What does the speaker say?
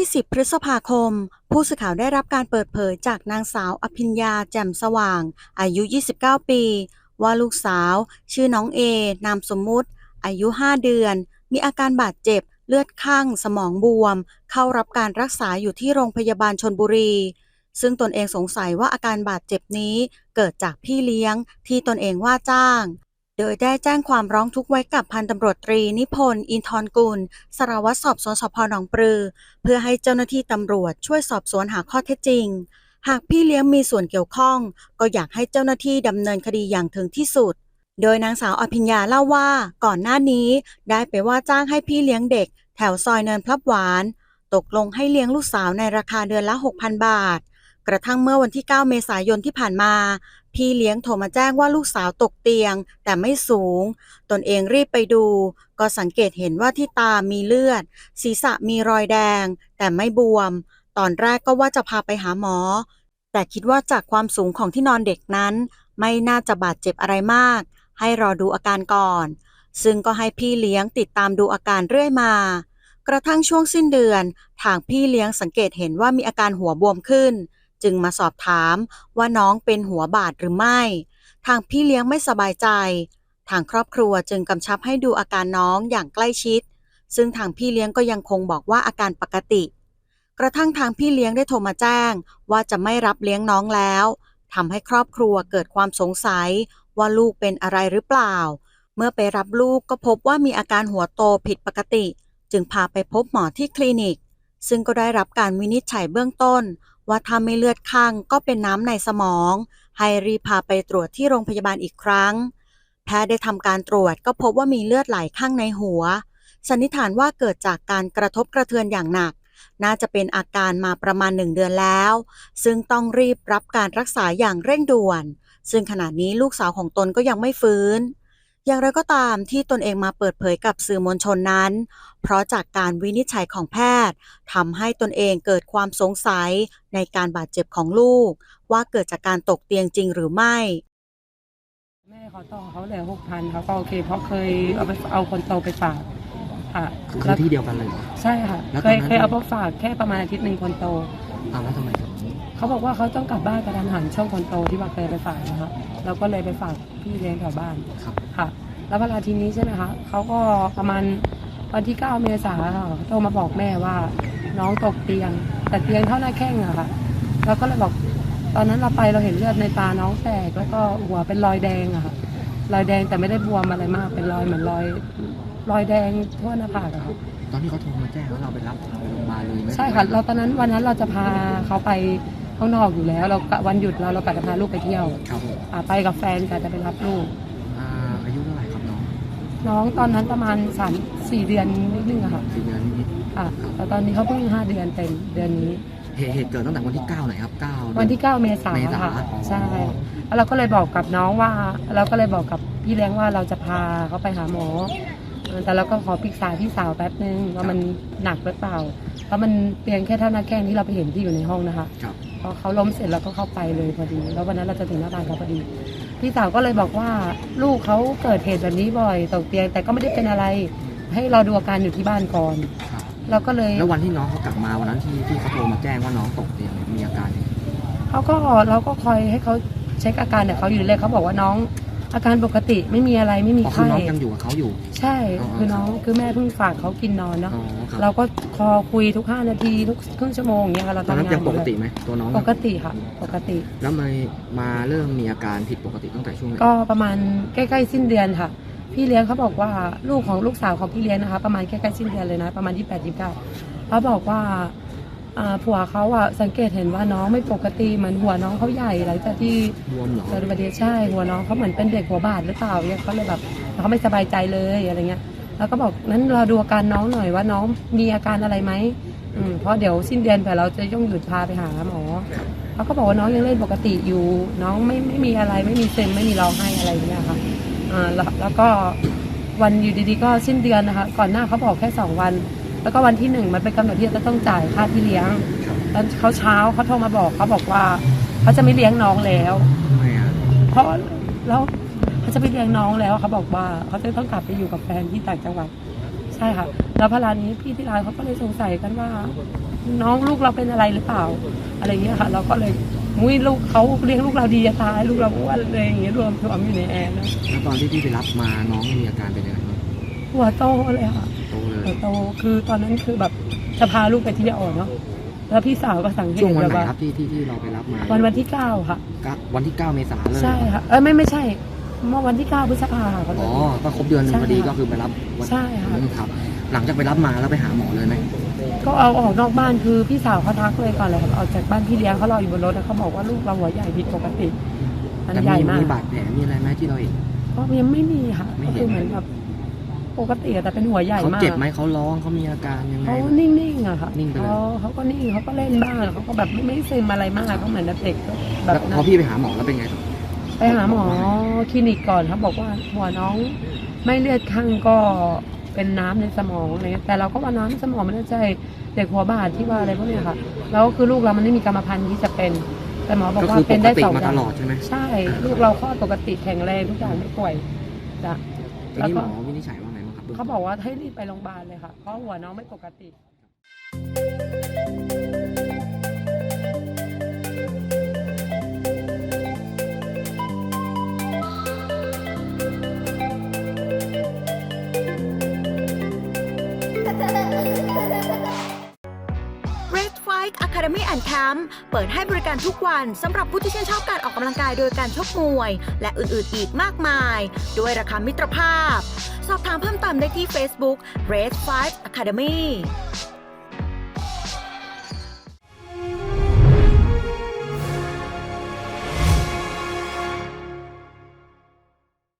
วันที่ 10 พฤษภาคม ผู้สื่อข่าวได้รับการเปิดเผยจากนางสาวอภิญญาแจ่มสว่าง อายุ 29 ปี ว่าลูกสาว ชื่อน้องเอ นามสมมุติ อายุ 5 เดือน มีอาการบาดเจ็บ เลือดข้างสมองบวม เข้ารับการรักษาอยู่ที่โรงพยาบาลชนบุรี ซึ่งตนเองสงสัยว่าอาการบาดเจ็บนี้เกิดจากพี่เลี้ยงที่ตนเองว่าจ้าง โดยได้แจ้งความร้องทุกข์ไว้กับพันตำรวจตรีนิพนธ์อินทรกุล สารวัตรสอบสวนสพหนองปลือ เพื่อให้เจ้าหน้าที่ตำรวจช่วยสอบสวนหาข้อเท็จจริง หากพี่เลี้ยงมีส่วนเกี่ยวข้อง ก็อยากให้เจ้าหน้าที่ดำเนินคดีอย่างถึงที่สุด โดยนางสาวอภิญญาเล่าว่าก่อนหน้านี้ได้ไปว่าจ้างให้พี่เลี้ยงเด็ก แถวซอยเนินพลับหวาน ตกลงให้เลี้ยงลูกสาวในราคาเดือนละ 6,000 บาทกระทั่งเมื่อวันที่ 9 เมษายนที่ผ่านมา พี่เลี้ยงโทรมาแจ้งว่าลูกสาวตกเตียง แต่ไม่สูง ตนเองรีบไปดู ก็สังเกตเห็นว่าที่ตามีเลือด ศีรษะมีรอยแดง แต่ไม่บวม ตอนแรกก็ว่าจะพาไปหาหมอ แต่คิดว่าจากความสูงของที่นอนเด็กนั้น ไม่น่าจะบาดเจ็บอะไรมาก ให้รอดูอาการก่อน ซึ่งก็ให้พี่เลี้ยงติดตามดูอาการเรื่อยมา กระทั่งช่วงสิ้นเดือน ทางพี่เลี้ยงสังเกตเห็นว่ามีอาการหัวบวมขึ้น จึงมาสอบถามว่าน้องเป็นหัวบาดหรือไม่ ทางพี่เลี้ยงไม่สบายใจ ทางครอบครัวจึงกำชับให้ดูอาการน้องอย่างใกล้ชิด ซึ่งทางพี่เลี้ยงก็ยังคงบอกว่าอาการปกติ กระทั่งทางพี่เลี้ยงได้โทรมาแจ้ง ว่าจะไม่รับเลี้ยงน้องแล้วทำให้ครอบครัวเกิดความสงสัย ว่าลูกเป็นอะไรหรือเปล่า เมื่อไปรับลูกก็พบว่ามีอาการหัวโตผิดปกติ จึงพาไปพบหมอที่คลินิก ซึ่งก็ได้รับการวินิจฉัยเบื้องต้น ว่าถ้าไม่เลือดข้างก็เป็นน้ำในสมอง ให้รีบพาไปตรวจที่โรงพยาบาลอีกครั้ง แพทย์ได้ทำการตรวจก็พบว่ามีเลือดไหลข้างในหัว สันนิษฐานว่าเกิดจากการกระทบกระเทือนอย่างหนัก น่าจะเป็นอาการมาประมาณหนึ่งเดือนแล้ว ซึ่งต้องรีบรับการรักษาอย่างเร่งด่วน ซึ่งขณะนี้ลูกสาวของตนก็ยังไม่ฟื้น อย่างไรก็ตามที่ตนเองมาเปิดเผยกับสื่อมวลชนนั้น เพราะจากการวินิจฉัยของแพทย์ทำให้ตนเองเกิดความสงสัยในการบาดเจ็บของลูก ว่าเกิดจากการตกเตียงจริงหรือไม่ แม่เขาต่อเขาเลยหกพันเขาก็โอเค เพราะเคยเอาไปเอาคนโตไปฝากค่ะคือแล้วที่เดียวกันเลยเหรอใช่ค่ะ แล้วเคตอนยนั้น เคยเอาไปฝากแค่ประมาณอาทิตย์หนึ่งคนโต อ้าวแล้วทำไมถึง เขาบอกว่าเขาต้องกลับบ้านกระทันหันช่วงคนโตที่ว่าเคยไปฝากนะคะเราก็เลยไปฝากพี่เลี้ยงแถวบ้านครับค่ะ แล้วเวลาทีนี้ใช่ไหมคะเขาก็ประมาณวันที่ 9 เมษายนค่ะโทรมาบอกแม่ว่าน้องตกเตียง แต่เตียงเท่าหน้าแข้งอะค่ะเราก็เลยบอกตอนนั้นเราไปเราเห็นเลือดในตาน้องแตกแล้วก็หัวเป็นรอยแดงอะค่ะรอยแดงแต่ไม่ได้บวมอะไรมาก เป็นรอยเหมือนรอยรอยแดงทั่วหน้าผากอะค่ะตอนที่เขาโทรมาแจ้งว่าเราไปรับเราไปโรงพยาบาลเลยไหมใช่ค่ะเราตอนนั้นวันนั้นเราจะพาเขาไป ข้างนอกอยู่แล้ว เรากะวันหยุดเราเรากะจะพาลูกไปเที่ยวครับผมอ่าไปกับแฟนกะจะไปรับลูก อ่าอายุเท่าไหร่ครับน้องน้องตอนนั้นประมาณสามสี่เดือนนิดนึงอะค่ะสี่เดือนนิดค่ะแต่ตอนนี้เขาเพิ่งห้าเดือนเต็มเดือนนี้ ๆเหตุเหตุเกิดตั้งแต่วันที่9ไหนครับ9วันที่ 9 เมษายเมนษาค่ะอ๋อ ใช่แล้วเราก็เลยบอกกับน้องว่า เราก็เลยบอกกับพี่เลี้ยงว่าเราจะพาเขาไปหาหมอเออแต่เราก็ขอปรึกษาพี่สาวแป๊บนึงว่ามันหนักหรือเปล่า เพราะมันเพียงแค่เท่านั้นแค่ที่เราไปเห็นที่อยู่ในห้องนะคะ ครับ พอเขาล้มเสร็จเราก็เข้าไปเลยพอดี แล้ววันนั้นเราจะถึงหน้าบ้านเขาพอดี พี่สาวก็เลยบอกว่าลูกเขาเกิดเหตุแบบนี้บ่อยตกเตียง แต่ก็ไม่ได้เป็นอะไร ให้เราดูอาการอยู่ที่บ้านก่อน ครับเราก็เลย แล้ววันที่น้องเขากลับมาวันนั้นที่ที่เขาโทรมาแจ้งว่าน้องตกเตียงเนี่ยมีอาการยังไงเขาก็เราก็คอยให้เขาเช็คอาการแต่เขาอยู่เลยเขาบอกว่าน้อง อาการปกติไม่มีอะไรไม่มีอ๋อคือไข้น้องยังอยู่กับเขาอยู่ ใช่ อ๋อคือน้องคือแม่เพิ่งฝากเขากินนอนเนาะอ๋อครับ เราก็คอคุยทุกห้านาทีทุกครึ่งชั่วโมงอย่างเงี้ยค่ะเราตอนทำนั้นงานยังอปยู่กเลยติไหมตัวน้องปกติค่ะ ปกติ แล้วมามาเริ่มมีอาการผิดปกติตั้งแต่ช่วงไหนก็ประมาณใกล้ ๆ สิ้นเดือนค่ะ พี่เลี้ยงเขาบอกว่าลูกของลูกสาวของพี่เลี้ยงนะคะ ประมาณใกล้ๆสิ้นเดือนเลยนะ ประมาณที่แปดที่เก้าเขาบอกว่าอ่า ผัวเขาอะสังเกตเห็นว่าน้องไม่ปกติเหมือนหัวน้องเขาใหญ่หลังจากที่บวมเหรอเกิดอุบัติเหตุใช่หัวน้องเขาเหมือนเป็นเด็กหัวบาดหรือเปล่าเนี่ยเขาเลยแบบเขาไม่สบายใจเลยอะไรเงี้ยแล้วก็บอกนั้นเราดูอาการน้องหน่อยว่าน้องมีอาการอะไรไหมอืมเพราะเดี๋ยวสิ้นเดือนแต่เราจะต้องหยุดพาไปหาหมอเขาก็บอกว่าน้องยังเล่นปกติอยู่ น้องไม่ไม่มีอะไรไม่มีเซมไม่มีร้องไห้อะไรอย่างเงี้ยค่ะอ่าแล้วแล้วก็วันอยู่ดีๆก็สิ้นเดือนนะคะ ก่อนหน้าเขาบอกแค่สองวัน แล้วก็วันที่หนึ่งมันเป็นกำหนดที่จะต้องจ่ายค่าที่เลี้ยงครับแล้วเขาเช้าเขาโทรมาบอกเขาบอกว่าเขาจะไม่เลี้ยงน้องแล้วทำไมอะเพราะแล้วเขาจะไปเลี้ยงน้องแล้วเขาบอกว่าเขาจะต้องกลับไปอยู่กับแฟนที่ต่างจังหวัดใช่ค่ะ แล้วพอร้านนี้พี่ที่ร้านเขาก็เลยสงสัยกันว่า น้องลูกเราเป็นอะไรหรือเปล่า อะไรเงี้ยค่ะ เราก็เลยมุ้ยลูกเขาเลี้ยงลูกเราดีจะตายลูกเราอ้วนอะไรอย่างเงี้ยรวมรวมอยู่ในแอร์นะแล้วตอนที่พี่ไปรับมาน้องมีอาการเป็นยังไงบ้างหัวโตเลยค่ะ โตเลยหัวโตคือตอนนั้นคือแบบจะพาลูกไปที่เดียวเนาะแล้วพี่สาวก็สังเกช่วตงวันแบบไหนว่าครับที่ที่ที่เราไปรับมาวันวันที่เก้าค่ะก็วันที่9เมษายนเลยใช่ค่ะเอ้ยไม่ไม่ใช่เมื่อวันที่เก้าพฤษภาค่ะอ๋อก็ครบเดือนหนึงใช่พอดีค่ะก็คือไปรับวันใช่ค่ะอืมครับ หลังจากไปรับมาแล้วไปหาหมอเลยไหมก็เอาออกนอกบ้านคือพี่สาวเขาทักเลยก่อนเลยค่ะออกจากบ้านพี่เลี้ยงเขารออยู่บนรถแล้วเขาบอกว่าลูกเราหัวใหญ่ผิดปกติมันแต่ใหญ่มีมากมีบาดแผลมีอะไรไหมที่เราเห็นก็ยังไม่มีค่ะไม่ก็เห็นคือเหมือนแบบ ปกติอะแต่เป็นหัวใหญ่เขามากเจ็บไหมเขาร้องเขามีอาการยังไง เขานิ่งๆอะค่ะนิ่งไปเลย เขาเขาก็นิ่งเขาก็เล่นบ้างเขาก็แบบไม่ไม่ซึมอะไรมากเขาเหมือนเด็กก็แบแล้วบนั้พอน พี่ไปหาหมอแล้วเป็นไงครับ ไปหาหมอคลินิกก่อนเขาบอกว่าหัวน้องไม่เลือดข้างก็เป็นน้ำในสมองอะไรเงี้ยแต่เราก็ว่าน้ำในสมองไม่ได้ใช่เด็กหัวบาดที่ว่าอะไรพวกเนี้ยค่ะแล้วคือลูกเรามันไม่มีกรรมพันธุ์ที่จะเป็น แต่หมอบอกก็ว่าคือปเป็นกได้ติสองมาอตย่างลอดใช่ไหมใช่ ลูกเราคลอดปกติแข็งแรงทุกอย่างไม่ป่วยจ้ะ ทีแล้วนี้ก็หมอวินิจฉัยว่าไงบ้างครับ เขาบอกว่าให้รีบไปโรงพยาบาลเลยค่ะ เพราะหัวน้องไม่ปกติ Red Fight Academy and Camp เปิดให้บริการทุกวันสำหรับผู้ที่ชื่นชอบการออกกำลังกายโดยการชกมวย และอื่นๆอีกมากมาย ด้วยราคามิตรภาพ สอบถามได้ที่ Facebook Red 5 Academy